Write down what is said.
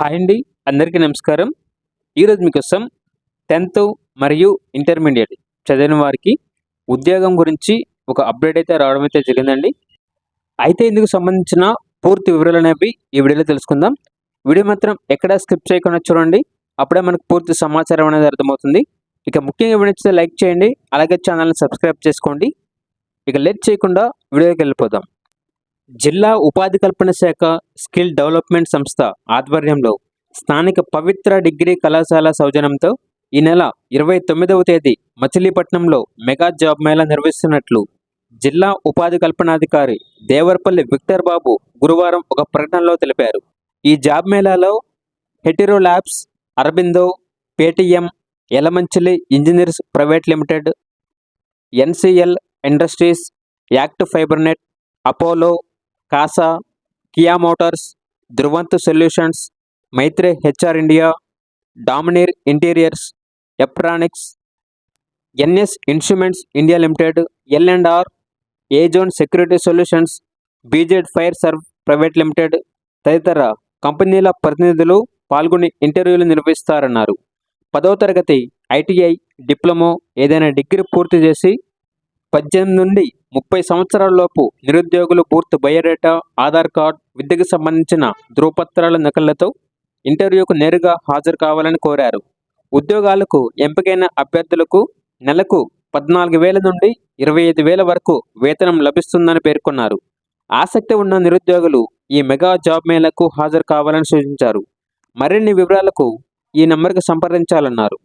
Hi అండి అందరికీ నమస్కారం. ఈరోజు మీకోసం టెన్త్ మరియు ఇంటర్మీడియట్ చదివిన వారికి ఉద్యోగం గురించి ఒక అప్డేట్ అయితే రావడం అయితే జరిగిందండి. అయితే ఇందుకు సంబంధించిన పూర్తి వివరాలు అనేవి ఈ వీడియోలో తెలుసుకుందాం. వీడియో మాత్రం ఎక్కడ స్కిప్ చేయకుండా చూడండి. అప్పుడే మనకు పూర్తి సమాచారం అనేది అర్థమవుతుంది. ఇక ముఖ్యంగా వీడియో లైక్ చేయండి అలాగే ఛానల్ని సబ్స్క్రైబ్ చేసుకోండి. ఇక లేట్ చేయకుండా వీడియోకి వెళ్ళిపోదాం. జిల్లా ఉపాధి కల్పన శాఖ స్కిల్ డెవలప్మెంట్ సంస్థ ఆధ్వర్యంలో స్థానిక పవిత్ర డిగ్రీ కళాశాల సౌజన్యంతో ఈ నెల ఇరవై తొమ్మిదవ తేదీ మచిలీపట్నంలో మెగా జాబ్ మేళా నిర్వహిస్తున్నట్లు జిల్లా ఉపాధి కల్పనాధికారి దేవరపల్లి విక్టర్ బాబు గురువారం ఒక ప్రకటనలో తెలిపారు. ఈ job మేళాలో Hetero labs Aurobindo Paytm Yelamanchili engineers private limited NCL industries ACT fibernet Apollo Casa Kia motors Dhruvanth solutions Maitri HR India డామినీర్ interiors ఎప్ట్రానిక్స్ NS instruments India limited L and R A zone security solutions BZ fire serve private limited తదితర కంపెనీల ప్రతినిధులు పాల్గొని ఇంటర్వ్యూలు నిర్వహిస్తారన్నారు. పదవ తరగతి ITI diploma ఏదైనా degree పూర్తి చేసి పద్దెనిమిది నుండి ముప్పై సంవత్సరాలలోపు నిరుద్యోగులు పూర్తి బయోడేటా ఆధార్ కార్డ్ విద్యకు సంబంధించిన ధృవపత్రాల నకళ్ళతో ఇంటర్వ్యూకు నేరుగా హాజరు కావాలని కోరారు. ఉద్యోగాలకు ఎంపికైన అభ్యర్థులకు నెలకు పద్నాలుగు వేల నుండి ఇరవై ఐదు వేల వరకు వేతనం లభిస్తుందని పేర్కొన్నారు. ఆసక్తి ఉన్న నిరుద్యోగులు ఈ మెగా జాబ్ మేళకు హాజరు కావాలని సూచించారు. మరిన్ని వివరాలకు ఈ నెంబర్కు సంప్రదించాలన్నారు.